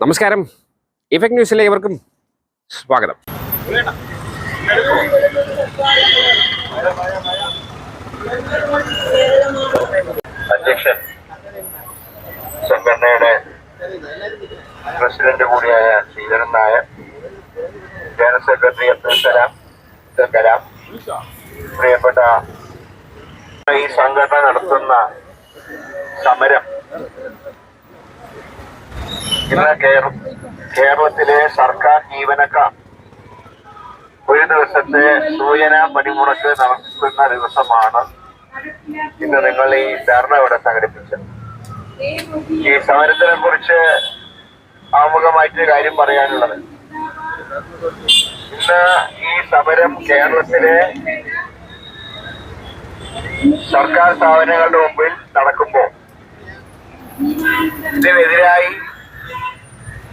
നമസ്കാരം. ഇഫക്ട് ന്യൂസിലെ ഇവർക്കും സ്വാഗതം. അധ്യക്ഷൻ സംഘടനയുടെ പ്രസിഡന്റ് കൂടിയായ ശ്രീധരൻ നായർ ജനറൽ സെക്രട്ടറി അബ്ദുൽ കലാം കലാം പ്രിയപ്പെട്ട ഈ സംഘടന നടത്തുന്ന സമരം ഇന്ന് കേരള കേരളത്തിലെ സർക്കാർ ജീവനക്കാർ ഒരു ദിവസത്തെ സൂചന പണിമുടക്ക് നടത്തുന്ന ദിവസമാണ് ഇന്ന് നിങ്ങൾ ഈ ധർണ ഇവിടെ സംഘടിപ്പിച്ചത്. ഈ സമരത്തിനെ കുറിച്ച് ആമുഖമായിട്ട് കാര്യം പറയാനുള്ളത്. ഇന്ന് ഈ സമരം കേരളത്തിലെ സർക്കാർ സ്ഥാപനങ്ങളുടെ മുമ്പിൽ നടക്കുമ്പോൾ ഇതിനെതിരായി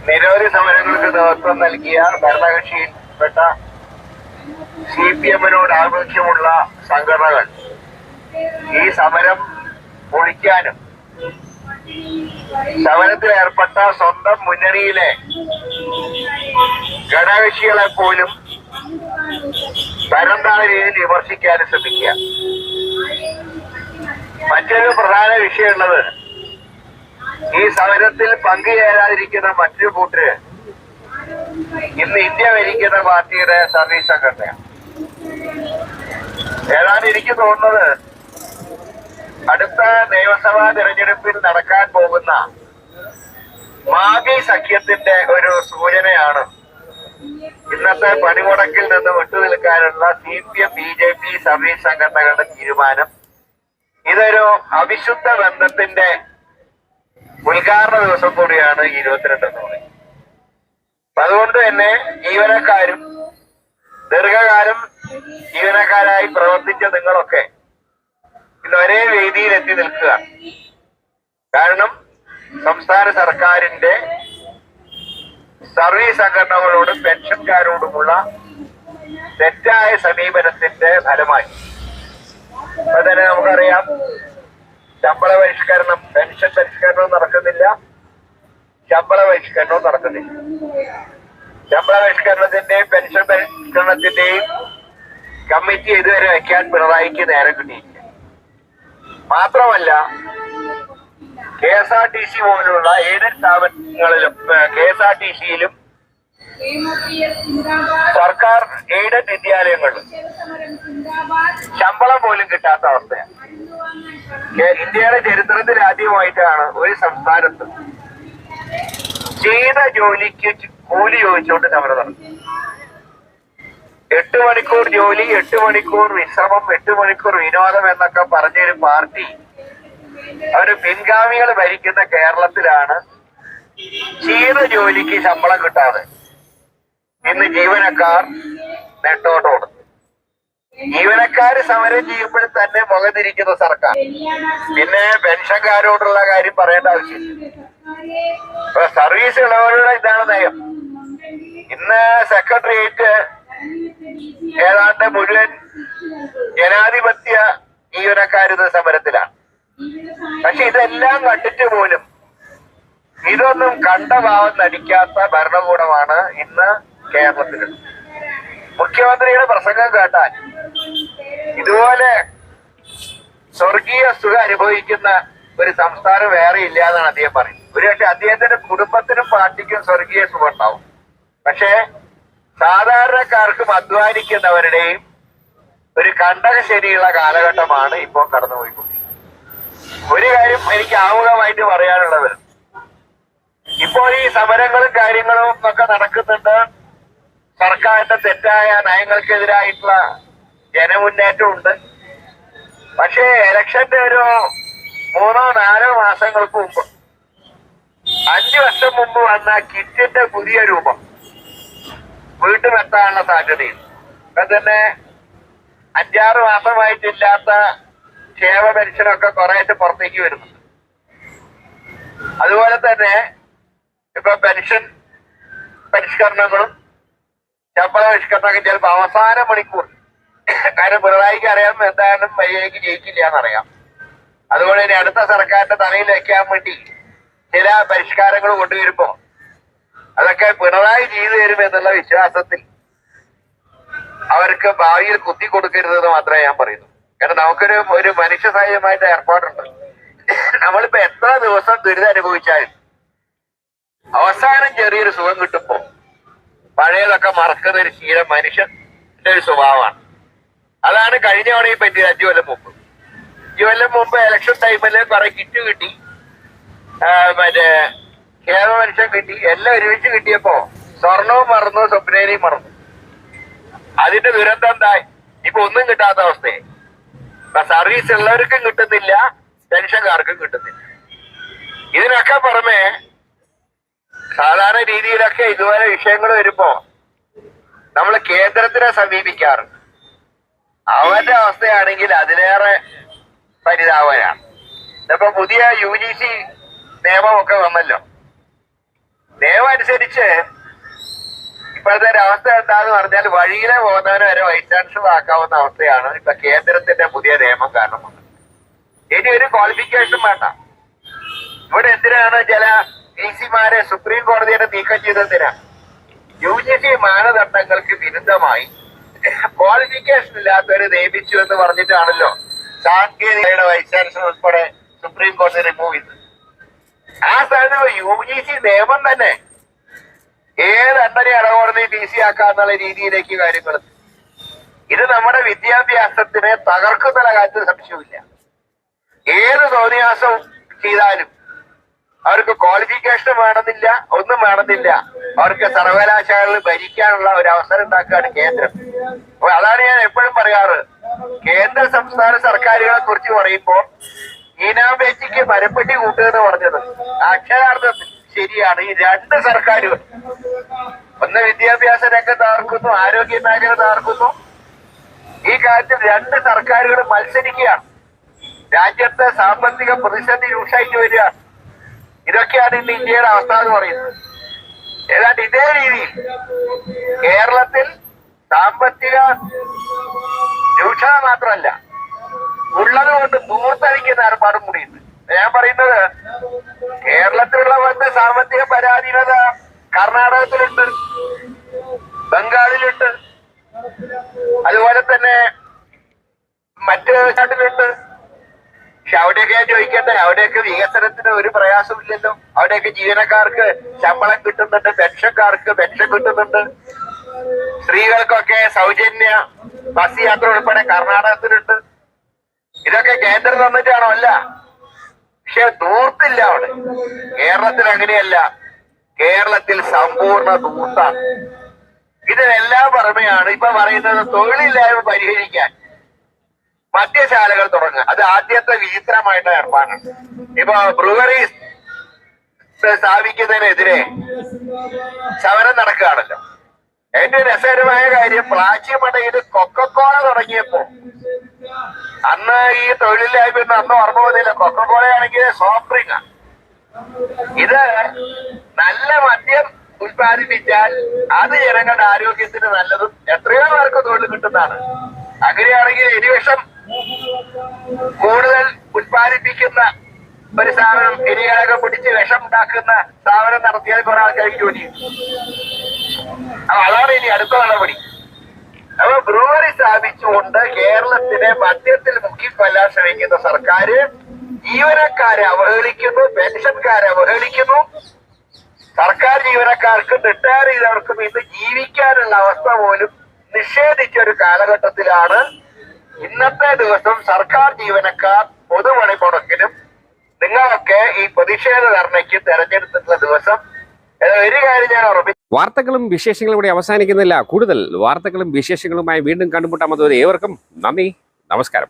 നിരവധി സമരങ്ങൾക്ക് നേതൃത്വം നൽകിയ ഭരണകക്ഷിയിൽപ്പെട്ട സി പി എമ്മിനോട് ആഭിമുഖ്യമുള്ള സംഘടനകൾ. ഈ സമരം പൊളിക്കാനും സമരത്തിൽ ഏർപ്പെട്ട സ്വന്തം മുന്നണിയിലെ ഘടകകക്ഷികളെ പോലും തരംതാണ രീതിയിൽ വിമർശിക്കാനും ശ്രമിക്കുക. മറ്റൊരു പ്രധാന വിഷയമുള്ളത് ഈ സമരത്തിൽ പങ്കുചേരാതിരിക്കുന്ന മറ്റൊരു കൂട്ടര് ഇന്ന് ഇന്ത്യ ഭരിക്കുന്ന പാർട്ടിയുടെ സർവീസ് സംഘടനയാണ് ഏതാണ്ട് എനിക്ക് തോന്നുന്നത് അടുത്ത നിയമസഭാ തെരഞ്ഞെടുപ്പിൽ നടക്കാൻ പോകുന്ന മാഗി സഖ്യത്തിന്റെ ഒരു സൂചനയാണ് ഇന്നത്തെ പണിമുടക്കിൽ നിന്ന് വിട്ടുനിൽക്കാനുള്ള C P M B J P service സംഘടനകളുടെ തീരുമാനം. ഇതൊരു അവിശുദ്ധ ബന്ധത്തിന്റെ ഉദ്ഘാടന ദിവസം കൂടിയാണ് ഈ ഇരുപത്തിരണ്ട് എന്ന് പറയുന്നത് അതുകൊണ്ട് തന്നെ ജീവനക്കാരും ദീർഘകാലം ജീവനക്കാരായി പ്രവർത്തിച്ച നിങ്ങളൊക്കെ ഇന്ന് ഒരേ വേദിയിൽ എത്തി നിൽക്കുക. കാരണം സംസ്ഥാന സർക്കാരിന്റെ സർവീസ് സംഘടനകളോടും പെൻഷൻകാരോടുമുള്ള തെറ്റായ സമീപനത്തിന്റെ ഫലമായി. അപ്പൊ തന്നെ നമുക്കറിയാം. ശമ്പള പരിഷ്കരണം പെൻഷൻ പരിഷ്കരണവും നടക്കുന്നില്ല. ശമ്പള പരിഷ്കരണവും നടക്കുന്നില്ല. ശമ്പള പരിഷ്കരണത്തിന്റെയും പെൻഷൻ പരിഷ്കരണത്തിന്റെയും കമ്മിറ്റി ഇതുവരെ വയ്ക്കാൻ പിണറായിക്ക് നേരം കിട്ടിയില്ല മാത്രമല്ല K S R T C പോലുള്ള ഏത് സ്ഥാപനങ്ങളിലും കെ എസ് ആർ ടി സിയിലും സർക്കാർ എയ്ഡഡ് വിദ്യാലയങ്ങൾ. ശമ്പളം പോലും കിട്ടാത്ത അവസ്ഥയാണ്. ഇന്ത്യയുടെ ചരിത്രത്തിൽ ആദ്യമായിട്ടാണ് ഒരു സംസ്ഥാനത്ത് ചെയ്ത ജോലിക്ക് കൂലി ചോദിച്ചുകൊണ്ട് സമരം നടത്തി എട്ട് മണിക്കൂർ ജോലി എട്ട് മണിക്കൂർ വിശ്രമം എട്ട് മണിക്കൂർ വിനോദം എന്നൊക്കെ പറഞ്ഞൊരു പാർട്ടി അവർ പിൻഗാമികൾ ഭരിക്കുന്ന കേരളത്തിലാണ് ചെയ്ത ജോലിക്ക് ശമ്പളം കിട്ടാതെ. ഇന്ന് ജീവനക്കാർ നെട്ടോട്ടോട്. ജീവനക്കാർ സമരം ചെയ്യുമ്പോൾ തന്നെ മുഖതിരിക്കുന്ന സർക്കാർ. പിന്നെ പെൻഷൻകാരോടുള്ള കാര്യം പറയേണ്ട ആവശ്യമില്ല. സർവീസ് ഉള്ളവരുടെ ഇതാണ് നയം. ഇന്ന് സെക്രട്ടേറിയറ്റ് ഏതാണ്ട് മുഴുവൻ ജനാധിപത്യ ജീവനക്കാരുന്ന സമരത്തിലാണ്. പക്ഷെ ഇതെല്ലാം കണ്ടിട്ട് പോലും ഇതൊന്നും കണ്ട ഭാവം നടിക്കാത്ത ഭരണകൂടമാണ് ഇന്ന് കേരളത്തിലുള്ളത് മുഖ്യമന്ത്രിയുടെ പ്രസംഗം കേട്ടാൽ ഇതുപോലെ സ്വർഗീയ സുഖം അനുഭവിക്കുന്ന ഒരു സംസ്ഥാനം വേറെ ഇല്ല എന്നാണ് അദ്ദേഹം പറയുന്നത്. ഒരുപക്ഷെ അദ്ദേഹത്തിന്റെ കുടുംബത്തിനും പാർട്ടിക്കും സ്വർഗീയ സുഖം ഉണ്ടാവും. പക്ഷേ സാധാരണക്കാർക്കും അധ്വാനിക്കുന്നവരുടെയും ഒരു കണ്ടക ശരിയുള്ള കാലഘട്ടമാണ് ഇപ്പോൾ കടന്നുപോയിക്കൊണ്ടിരിക്കുന്നത്. ഒരു കാര്യം എനിക്ക് ആമുഖമായിട്ട് പറയാനുള്ളത്. ഇപ്പോൾ ഈ സമരങ്ങളും കാര്യങ്ങളും ഒക്കെ നടക്കുന്നുണ്ട്. സർക്കാരിന്റെ തെറ്റായ നയങ്ങൾക്കെതിരായിട്ടുള്ള ജനമുന്നേറ്റമുണ്ട്. പക്ഷേ ഇലക്ഷന്റെ ഒരു മൂന്നോ നാലോ മാസങ്ങൾക്ക് മുമ്പ് അഞ്ചു വർഷം മുമ്പ് വന്ന കിറ്റിന്റെ പുതിയ രൂപം വീട്ടിലെത്താനുള്ള സാധ്യതയുണ്ട് ഇപ്പൊ തന്നെ അഞ്ചാറ് മാസമായിട്ടില്ലാത്ത ക്ഷേമ പെൻഷനൊക്കെ കുറേശ്ശെ പുറത്തേക്ക് വരുന്നുണ്ട്. അതുപോലെ തന്നെ ഇപ്പൊ പെൻഷൻ പരിഷ്കരണങ്ങളും ശമ്പള പരിഷ്കരണമൊക്കെ ചിലപ്പോ അവസാന മണിക്കൂർ. കാര്യം പിണറായിക്ക് അറിയാം എന്തായാലും മര്യാദയ്ക്ക് ജയിക്കില്ല എന്നറിയാം അതുകൊണ്ട് തന്നെ അടുത്ത സർക്കാരിന്റെ തലയിൽ വെക്കാൻ വേണ്ടി ചില പരിഷ്കാരങ്ങൾ കൊണ്ടുവരുമ്പോ അതൊക്കെ പിണറായി ചെയ്തു തരും എന്നുള്ള വിശ്വാസത്തിൽ അവർക്ക് ഭാവിയിൽ കുത്തി കൊടുക്കരുതെന്ന് മാത്രമേ ഞാൻ പറയുന്നു. കാരണം നമുക്കൊരു ഒരു മനുഷ്യ സഹായമായിട്ട് ഏർപ്പാടുണ്ട്. നമ്മളിപ്പോ എത്ര ദിവസം ദുരിതം അനുഭവിച്ചാലും അവസാനം ചെറിയൊരു സുഖം കിട്ടുമ്പോ പഴയതൊക്കെ മറക്കുന്ന ഒരു ശീലം മനുഷ്യന്റെ ഒരു സ്വഭാവമാണ്. അതാണ് കഴിഞ്ഞ തവണ ഈ പറ്റിയത് അഞ്ചു കൊല്ലം മുമ്പ്. അഞ്ചു കൊല്ലം മുമ്പ് ഇലക്ഷൻ ടൈമിൽ കുറെ കിറ്റ് കിട്ടി. മറ്റേ കേരള മനുഷ്യൻ കിട്ടി. എല്ലാം ഒരുമിച്ച് കിട്ടിയപ്പോ സ്വർണവും മറന്നു സ്വപ്നേനെയും മറന്നു. അതിന്റെ ദുരന്തം എന്തായി ഇപ്പൊ ഒന്നും കിട്ടാത്ത അവസ്ഥയെ സർവീസ് ഉള്ളവർക്കും കിട്ടുന്നില്ല പെൻഷൻകാർക്കും കിട്ടുന്നില്ല. ഇതിനൊക്കെ പുറമെ സാധാരണ രീതിയിലൊക്കെ ഇതുപോലെ വിഷയങ്ങൾ വരുമ്പോ നമ്മൾ കേന്ദ്രത്തിനെ സമീപിക്കാറുണ്ട് അവന്റെ അവസ്ഥയാണെങ്കിൽ അതിലേറെ പരിതാപനാണ് ഇപ്പൊ പുതിയ യു ജി സി നിയമമൊക്കെ വന്നല്ലോ. നിയമം അനുസരിച്ച് ഇപ്പോഴത്തെ ഒരു അവസ്ഥ എന്താന്ന് പറഞ്ഞാൽ വഴിയിലെ പോകുന്നവരെ വരെ വൈസ് ചാൻസലർ ആക്കാവുന്ന അവസ്ഥയാണ് ഇപ്പൊ കേന്ദ്രത്തിന്റെ പുതിയ നിയമം കാരണം വന്നത്. ഇനി ഒരു ക്വാളിഫിക്കേഷൻ വേണ്ട. ഇവിടെ എന്തിനാണ് ചില ഡി സിമാരെ സുപ്രീം കോടതിയുടെ നീക്കം ചെയ്തതിനാ യു ജി സി മാനദണ്ഡങ്ങൾക്ക് വിരുദ്ധമായി ക്വാളിഫിക്കേഷൻ ഇല്ലാത്തവരെ നിയമിച്ചു എന്ന് പറഞ്ഞിട്ടാണല്ലോ സാങ്കേതികയുടെ വൈസ് ചാൻസലർ ഉൾപ്പെടെ സുപ്രീം കോടതി റിമൂവ് ചെയ്തത്. ആ സ്ഥാനത്ത് യു ജി സി നിയമം തന്നെ. ഏത് അണ്ടനെ ഇടകോടതി ഡി സി ആക്കാന്നുള്ള രീതിയിലേക്ക് കാര്യങ്ങൾ. ഇത് നമ്മുടെ വിദ്യാഭ്യാസത്തിനെ തകർക്കുന്ന കാര്യത്തിൽ സംശയമില്ല ഏത് തോന്നിയാസം ചെയ്താലും അവർക്ക് ക്വാളിഫിക്കേഷൻ വേണമെന്നില്ല ഒന്നും വേണമെന്നില്ല. അവർക്ക് സർവകലാശാലകൾ ഭരിക്കാനുള്ള ഒരു അവസരം ഉണ്ടാക്കുകയാണ് കേന്ദ്രം. അപ്പൊ അതാണ് ഞാൻ എപ്പോഴും പറയാറ്. കേന്ദ്ര സംസ്ഥാന സർക്കാരുകളെ കുറിച്ച് പറയുമ്പോ ഈനാമ്പേച്ചിക്ക് മരപ്പെട്ടി കൂട്ടുകയെന്ന് പറഞ്ഞത് അക്ഷരാർത്ഥത്തിൽ ശരിയാണ്. ഈ രണ്ട് സർക്കാരുകൾ. ഒന്ന് വിദ്യാഭ്യാസ രംഗത്ത് ആർക്കുന്നു ആരോഗ്യ മേഖല ആർക്കുന്നു ഈ കാര്യത്തിൽ രണ്ട് സർക്കാരുകൾ മത്സരിക്കുകയാണ്. രാജ്യത്തെ സാമ്പത്തിക പ്രതിസന്ധി രൂക്ഷായിട്ട് വരികയാണ്. ഇതൊക്കെയാണ് ഇന്ന് ഇന്ത്യയുടെ അവസ്ഥ എന്ന് പറയുന്നത്. ഏതാണ്ട് ഇതേ രീതിയിൽ കേരളത്തിൽ സാമ്പത്തിക രൂക്ഷത മാത്രമല്ല ഉള്ളത് കൊണ്ട് ദൂർത്തടിക്കുന്ന ഏർപ്പാടും കൂടിയുണ്ട്. ഞാൻ പറയുന്നത് കേരളത്തിലുള്ള വന്ന സാമ്പത്തിക പരാധീനത കർണാടകത്തിലുണ്ട് ബംഗാളിലുണ്ട് അതുപോലെ തന്നെ മറ്റ് നാട്ടിലുണ്ട്. പക്ഷെ അവിടെയൊക്കെ ചോദിക്കട്ടെ? അവിടെയൊക്കെ വികസനത്തിന് ഒരു പ്രയാസമില്ലല്ലോ? അവിടെയൊക്കെ ജീവനക്കാർക്ക് ശമ്പളം കിട്ടുന്നുണ്ട് പെൻഷൻകാർക്ക് പെൻഷൻ കിട്ടുന്നുണ്ട്. സ്ത്രീകൾക്കൊക്കെ സൗജന്യ ബസ് യാത്ര ഉൾപ്പെടെ കർണാടകത്തിലുണ്ട്. ഇതൊക്കെ കേന്ദ്രം തന്നിട്ടാണോ? അല്ല. പക്ഷെ ദൂർത്തില്ല അവിടെ. കേരളത്തിൽ അങ്ങനെയല്ല. കേരളത്തിൽ സമ്പൂർണ ദൂർത്താണ് ഇതിനെല്ലാം പുറമെയാണ് ഇപ്പൊ പറയുന്നത് തൊഴിലില്ലായ്മ പരിഹരിക്കാൻ. മദ്യശാലകൾ തുടങ്ങുക. അത് ആദ്യത്തെ വിചിത്രമായിട്ട് ഏർപ്പാടാണ്. ഇപ്പൊ ബ്രൂവറി സ്ഥാപിക്കുന്നതിനെതിരെ സമരം നടക്കുകയാണല്ലോ. ഏറ്റവും രസകരമായ കാര്യം പ്ലാച്ചിമടയിൽ കൊക്കക്കോള തുടങ്ങിയപ്പോ അന്ന് ഈ തൊഴിലില്ലായ്മ അന്ന് ഓർമ്മ വന്നില്ല. കൊക്കക്കോളയാണെങ്കിൽ സോഫ്റ്റ് ഡ്രിങ്ക് ഇത് നല്ല മദ്യം ഉത്പാദിപ്പിച്ചാൽ അത് ജനങ്ങളുടെ ആരോഗ്യത്തിന് നല്ലതും എത്രയോ പേർക്ക് തൊഴിൽ കിട്ടുന്നതാണ്. അങ്ങനെയാണെങ്കിൽ ഇരുവശം കൂടുതൽ ഉത്പാദിപ്പിക്കുന്ന ഒരു സ്ഥാപനം എലികളൊക്കെ പിടിച്ച് വിഷം ഉണ്ടാക്കുന്ന സ്ഥാപനം നടത്തിയാൽ കുറെ ആൾക്കാർക്ക് ജോലി അതാണ് ഇനി അടുത്ത നടപടി. അപ്പൊ ബ്രൂവറി സ്ഥാപിച്ചുകൊണ്ട് കേരളത്തിനെ മദ്യത്തിൽ മുക്കിക്കൊല്ലാൻ ശ്രമിക്കുന്ന സർക്കാർ ജീവനക്കാരെ അവഹേളിക്കുന്നു പെൻഷൻകാരെ അവഹേളിക്കുന്നു. സർക്കാർ ജീവനക്കാർക്കും റിട്ടയർ ചെയ്തവർക്കും ഇന്ന് ജീവിക്കാനുള്ള അവസ്ഥ പോലും നിഷേധിച്ച ഒരു കാലഘട്ടത്തിലാണ് ഇന്നത്തെ ദിവസം സർക്കാർ ജീവനക്കാർ പൊതുപണി മുടക്കിനും നിങ്ങളൊക്കെ ഈ പ്രതിഷേധ ധർണയ്ക്ക് തെരഞ്ഞെടുത്തിട്ടുള്ള ദിവസം. ഒരു കാര്യം ഞാൻ ഉറപ്പിച്ചു വാർത്തകളും വിശേഷങ്ങളും ഇവിടെ അവസാനിക്കുന്നില്ല. കൂടുതൽ വാർത്തകളും വിശേഷങ്ങളുമായി വീണ്ടും കണ്ടുമുട്ടാമത് ഏവർക്കും നന്ദി. നമസ്കാരം.